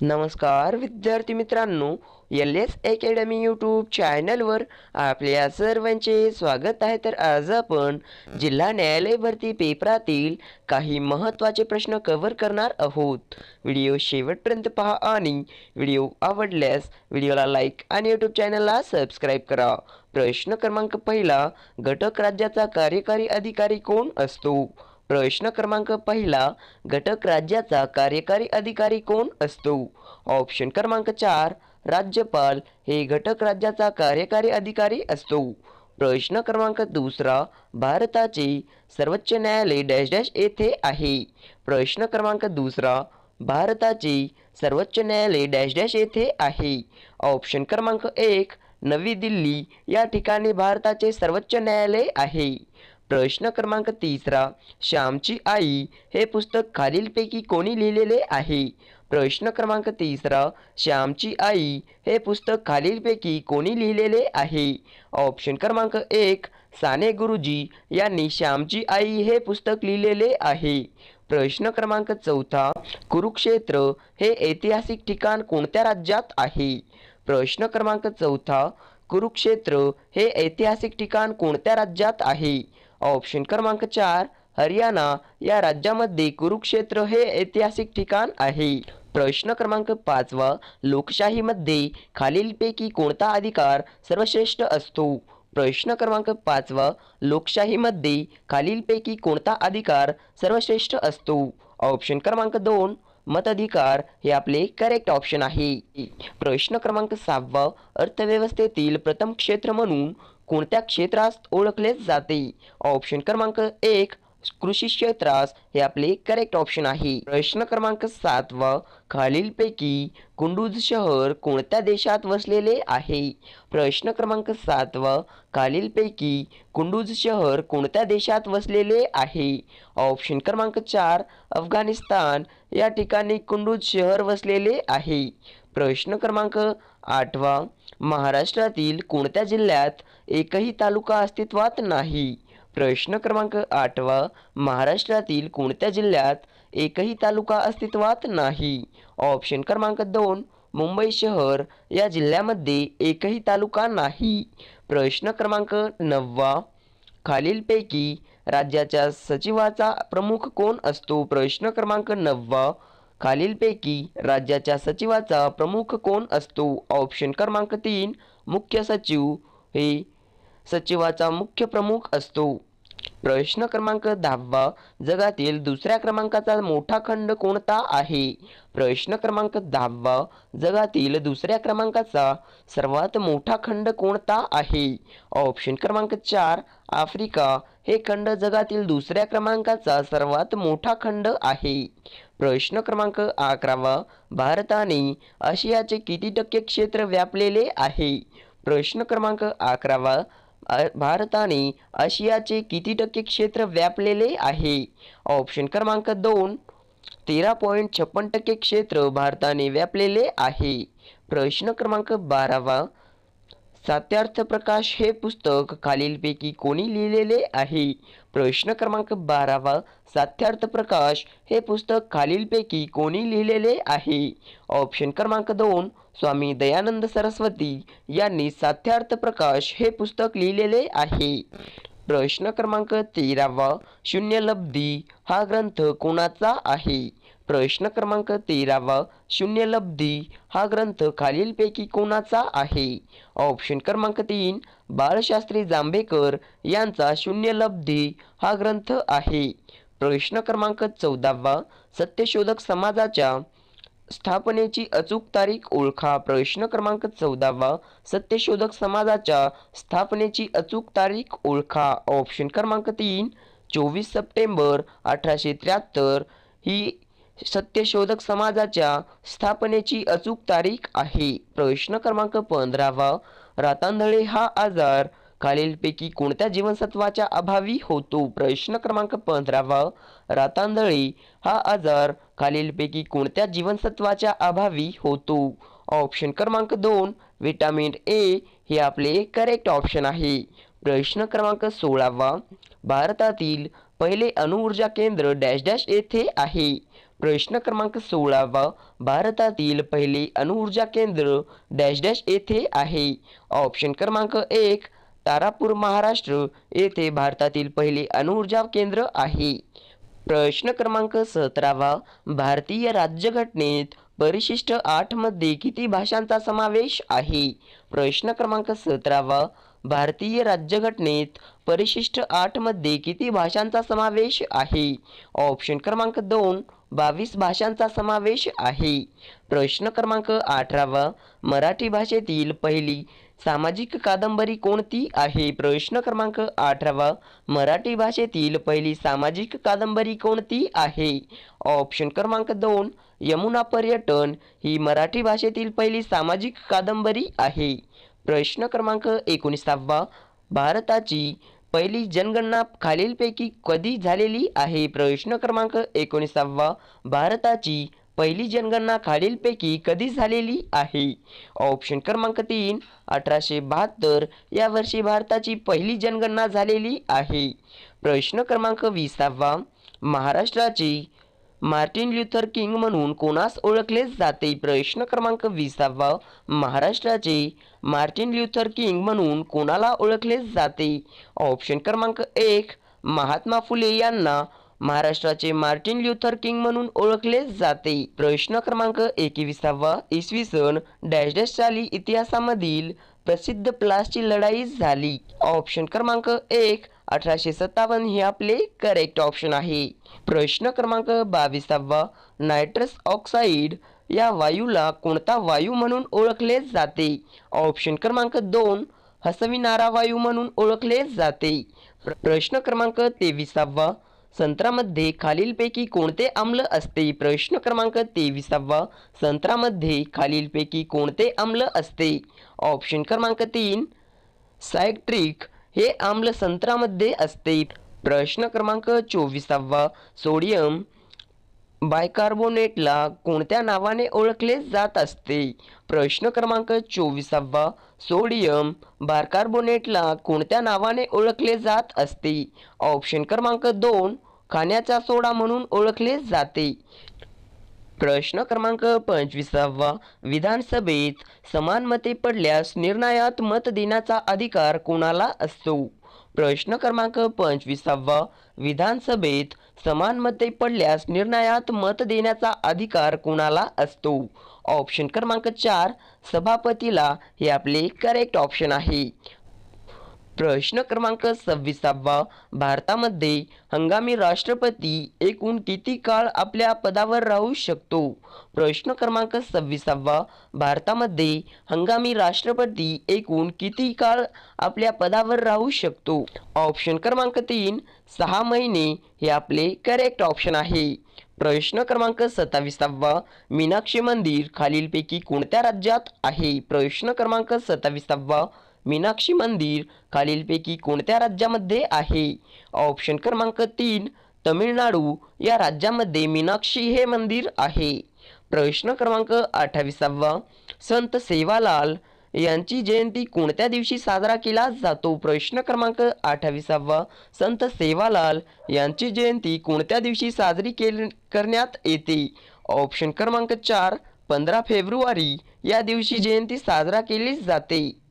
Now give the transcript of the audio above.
नमस्कार विद्यार्थी मित्रांनो एल एस अकॅडमी यूट्यूब चॅनलवर आपल्या सर्वांचे स्वागत आहे. तर आज आपण जिल्हा न्यायालय भरती पेपरातील काही महत्त्वाचे प्रश्न कव्हर करणार आहोत. व्हिडिओ शेवटपर्यंत पहा आणि व्हिडिओ आवडल्यास व्हिडिओला लाईक आणि यूट्यूब चॅनलला सबस्क्राईब करा. प्रश्न क्रमांक पहिला घटक राज्याचा कार्यकारी अधिकारी कोण असतो? प्रश्न क्रमांक पहिला घटक राज्याचा कार्यकारी अधिकारी कोण असतो? ऑप्शन क्रमांक चार राज्यपाल हे घटक राज्याचा कार्यकारी अधिकारी असतो. प्रश्न क्रमांक दुसरा भारताचे सर्वोच्च न्यायालय डॅश डॅश येथे आहे. प्रश्न क्रमांक दुसरा भारताचे सर्वोच्च न्यायालय डॅश डॅश येथे आहे. ऑप्शन क्रमांक एक नवी दिल्ली या ठिकाणी भारताचे सर्वोच्च न्यायालय आहे. प्रश्न क्रमांक तिसरा श्यामची आई हे पुस्तक खालीलपैकी कोणी लिहिलेले आहे? प्रश्न क्रमांक तिसरा श्यामची आई हे पुस्तक खालीलपैकी कोणी लिहिलेले आहे? ऑप्शन क्रमांक एक साने गुरुजी यांनी श्यामची आई हे पुस्तक लिहिलेले आहे. प्रश्न क्रमांक चौथा कुरुक्षेत्र हे ऐतिहासिक ठिकाण कोणत्या राज्यात आहे? प्रश्न क्रमांक चौथा कुरुक्षेत्र हे ऐतिहासिक ठिकाण कोणत्या राज्यात आहे? ऑप्शन क्रमांक चार हरियाणा. या राज्यामध्ये कुरुक्षेत्र हे ऐतिहासिक ठिकाण आहे. प्रश्न क्रमांक पाचवा लोकशाहीमध्ये खालीलपैकी कोणता अधिकार सर्वश्रेष्ठ असतो? प्रश्न क्रमांक पाचवा लोकशाहीमध्ये खालीलपैकी कोणता अधिकार सर्वश्रेष्ठ असतो? ऑप्शन क्रमांक दोन मताधिकार हे आपले करेक्ट ऑप्शन आहे. प्रश्न क्रमांक सहावा अर्थव्यवस्थेतील प्रथम क्षेत्र म्हणून कोणत्या क्षेत्रास ओळखले जाते? ऑप्शन क्रमांक एक कृषी क्षेत्रास हे आपले करेक्ट ऑप्शन आहे. प्रश्न क्रमांक सातवा खालीलपैकी कुंडूज शहर कोणत्या देशात वसलेले आहे? प्रश्न क्रमांक सातवा खालीलपैकी कुंडूज शहर कोणत्या देशात वसलेले आहे? ऑप्शन क्रमांक चार अफगाणिस्तान. या ठिकाणी कुंडूज शहर वसलेले आहे. प्रश्न क्रमांक आठवा महाराष्ट्रातील कोणत्या जिल्ह्यात एकही तालुका अस्तित्वात नाही? प्रश्न क्रमांक आठवा महाराष्ट्रातील कोणत्या जिल्ह्यात एकही तालुका अस्तित्वात नाही? ऑप्शन क्रमांक दोन मुंबई शहर. या जिल्ह्यामध्ये एकही तालुका नाही. प्रश्न क्रमांक नववा खालीलपैकी राज्याच्या सचिवाचा प्रमुख कोण असतो? प्रश्न क्रमांक नववा खालीलपैकी राज्याच्या सचिवाचा प्रमुख कोण असतो? ऑप्शन क्रमांक तीन मुख्य सचिव हे सचिवाचा मुख्य प्रमुख असतो. प्रश्न क्रमांक दहावा जगातील दुसऱ्या क्रमांकाचा मोठा खंड कोणता आहे? प्रश्न क्रमांक दहावा जगातील दुसऱ्या क्रमांकाचा सर्वात मोठा खंड कोणता आहे? ऑप्शन क्रमांक चार आफ्रिका. हे खंड जगातील दुसऱ्या क्रमांकाचा सर्वात मोठा खंड आहे. प्रश्न क्रमांक अकरावा भारताने आशियाचे किती टक्के क्षेत्र व्यापलेले आहे? प्रश्न क्रमांक अकरावा भारताने आशियाचे किती टक्के क्षेत्र व्यापलेले आहे? ऑप्शन क्रमांक दोन तेरा पॉईंट छप्पन टक्के क्षेत्र भारताने व्यापलेले आहे. प्रश्न क्रमांक बारावा सात्यार्थ प्रकाश हे पुस्तक खालीलपैकी कोणी लिहिलेले आहे? प्रश्न क्रमांक बारावा सात्यार्थ प्रकाश हे पुस्तक खालीलपैकी कोणी लिहिलेले आहे? ऑप्शन क्रमांक दोन स्वामी दयानंद सरस्वती यांनी साध्यार्थ प्रकाश हे पुस्तक लिहिलेले आहे. प्रश्न क्रमांक तेरावा शून्यलब्धी हा ग्रंथ कोणाचा आहे? प्रश्न क्रमांक तेरावा शून्यलब्धी हा ग्रंथ खालीलपैकी कोणाचा आहे? ऑप्शन क्रमांक तीन बाळशास्त्री जांभेकर यांचा शून्यलब्धी हा ग्रंथ आहे. प्रश्न क्रमांक चौदावा सत्यशोधक समाजाच्या स्थापनेची अचूक तारीख ओळखा. प्रश्न क्रमांक चौदावा सत्यशोधक समाजाच्या स्थापनेची अचूक तारीख ओळखा. ऑप्शन क्रमांक तीन चोवीस सप्टेंबर अठराशे त्र्याहत्तर ही सत्यशोधक समाजाच्या स्थापनेची अचूक तारीख आहे. प्रश्न क्रमांक पंधरावा रातांधळे हा आजार खालीलपैकी कोणत्या जीवनसत्वाच्या अभावी होतो? प्रश्न क्रमांक पंधरावा रातांदळी हा आजार खालीलपैकी कोणत्या जीवनसत्वाच्या अभावी होतो? ऑप्शन क्रमांक दोन विटामिन ए हे आपले करेक्ट ऑप्शन आहे. प्रश्न क्रमांक सोळावा भारतातील पहिले अणुऊर्जा केंद्र डॅश डॅश येथे आहे. प्रश्न क्रमांक सोळावा भारतातील पहिले अणुऊर्जा केंद्र डॅश डॅश येथे आहे. ऑप्शन क्रमांक एक तारापूर महाराष्ट्र येथे भारतातील पहिले अणुऊर्जा केंद्र आहे. प्रश्न क्रमांक सतरावा भारतीय राज्यघटनेत परिशिष्ट आठमध्ये किती भाषांचा समावेश आहे? प्रश्न क्रमांक सतरावा भारतीय राज्यघटनेत परिशिष्ट आठमध्ये किती भाषांचा समावेश आहे? ऑप्शन क्रमांक दोन बावीस भाषांचा समावेश आहे. प्रश्न क्रमांक अठरावा. मराठी भाषेतील पहिली सामाजिक कादंबरी कोणती आहे? प्रश्न क्रमांक अठरावा. मराठी भाषेतील पहिली सामाजिक कादंबरी कोणती आहे? ऑप्शन क्रमांक दोन यमुना पर्यटन ही मराठी भाषेतील पहिली सामाजिक कादंबरी आहे. प्रश्न क्रमांक एकोणीसावा. भारताची पहिली जनगणना खालीलपैकी कधी झालेली आहे? प्रश्न क्रमांक एकोणीसावा. भारताची पहिली जनगणना खालीलपैकी कधी झालेली आहे? ऑप्शन क्रमांक तीन अठराशे बहात्तर. या वर्षी भारताची पहिली जनगणना झालेली आहे. प्रश्न क्रमांक विसावा. महाराष्ट्राची मार्टिन ल्युथर किंग म्हणून कोणास ओळखले जाते? प्रश्न क्रमांक विसावा. महाराष्ट्राचे मार्टिन ल्युथर किंग म्हणून कोणाला ओळखले जाते? ऑप्शन क्रमांक एक महात्मा फुले यांना महाराष्ट्राचे मार्टिन ल्युथर किंग म्हणून ओळखले जाते. प्रश्न क्रमांक एकविसावा इसवी सन डॅश डॅश साली इतिहासामधील प्रसिद्ध प्लासची लढाई झाली. ऑप्शन क्रमांक एक अठराशे सत्तावन्न हे आपले करेक्ट ऑप्शन आहे. प्रश्न क्रमांक बावीसावा नायट्रस ऑक्साईड या वायूला कोणता वायू म्हणून ओळखले जाते? ऑप्शन क्रमांक दोन हसविणारा वायू म्हणून ओळखले जाते. प्र- प्रश्न क्रमांक तेविसावा संत्रामध्ये खालीलपैकी कोणते आम्ल असते? प्रश्न क्रमांक तेविसावा संत्रामध्ये खालीलपैकी कोणते आम्ल असते? ऑप्शन क्रमांक तीन सायट्रिक हे आम्ल संत्रामध्ये असते. प्रश्न क्रमांक चोवीसावा सोडियम बायकार्बोनेटला कोणत्या नावाने ओळखले जात असते? प्रश्न क्रमांक चोवीसावा. सोडियम बायकार्बोनेटला कोणत्या नावाने ओळखले जात असते? ऑप्शन क्रमांक दोन खाण्याचा सोडा म्हणून ओळखले जाते. प्रश्न क्रमांक पंचवीसावा. विधानसभेत समान मते पडल्यास निर्णयात मत देण्याचा अधिकार कोणाला असतो? प्रश्न क्रमांक पंचवीसावा. विधानसभेत समान मते पडल्यास निर्णयात मत देण्याचा अधिकार कोणाला असतो? ऑप्शन क्रमांक चार सभापतीला हे आपले करेक्ट ऑप्शन आहे. प्रश्न क्रमांक सव्वीसावा. भारतामध्ये हंगामी राष्ट्रपती एकूण किती काळ आपल्या पदावर राहू शकतो? प्रश्न क्रमांक सव्वीसावा. भारतामध्ये हंगामी राष्ट्रपती एकूण किती काळ आपल्या पदावर राहू शकतो? ऑप्शन क्रमांक तीन सहा महिने हे आपले करेक्ट ऑप्शन आहे. प्रश्न क्रमांक सत्ताविसावा. मीनाक्षी मंदिर खालीलपैकी कोणत्या राज्यात आहे? प्रश्न क्रमांक सत्ताविसावा. मीनाक्षी मंदिर खालीलपैकी कोणत्या राज्यामध्ये आहे? ऑप्शन क्रमांक तीन तमिळनाडू. या राज्यामध्ये मीनाक्षी हे मंदिर आहे. प्रश्न क्रमांक अठ्ठावीसावा संत सेवालाल यांची जयंती कोणत्या दिवशी साजरा केला जातो? प्रश्न क्रमांक अठ्ठावीसावा संत सेवालाल यांची जयंती कोणत्या दिवशी साजरी केली करण्यात येते? ऑप्शन क्रमांक चार पंधरा फेब्रुवारी या दिवशी जयंती साजरा केली जाते.